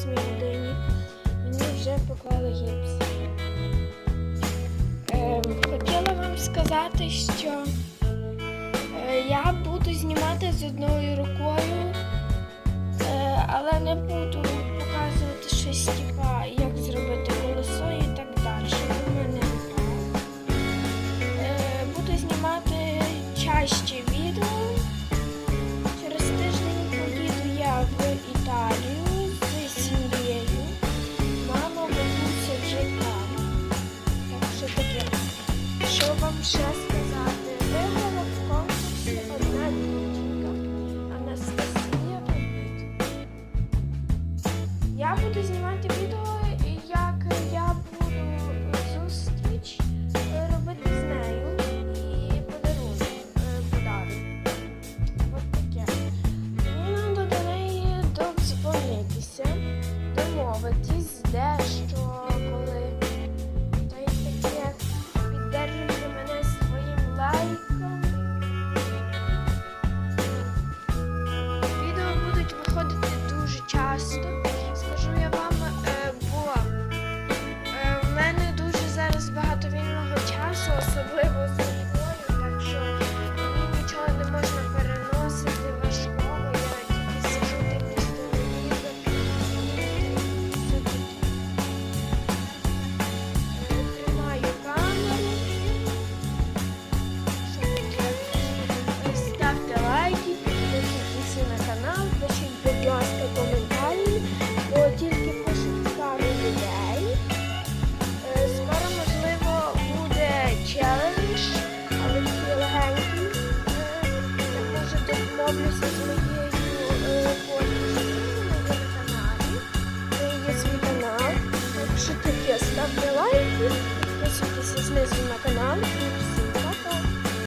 8 годині мені вже поклали гіпс. Ем, хотіла вам сказати, що е, я буду знімати з одної руки. я буду знімати відео роблюся з моєю каналі. Якщо таке, ставте лайки, підписуйтесь знизу на канал і всім.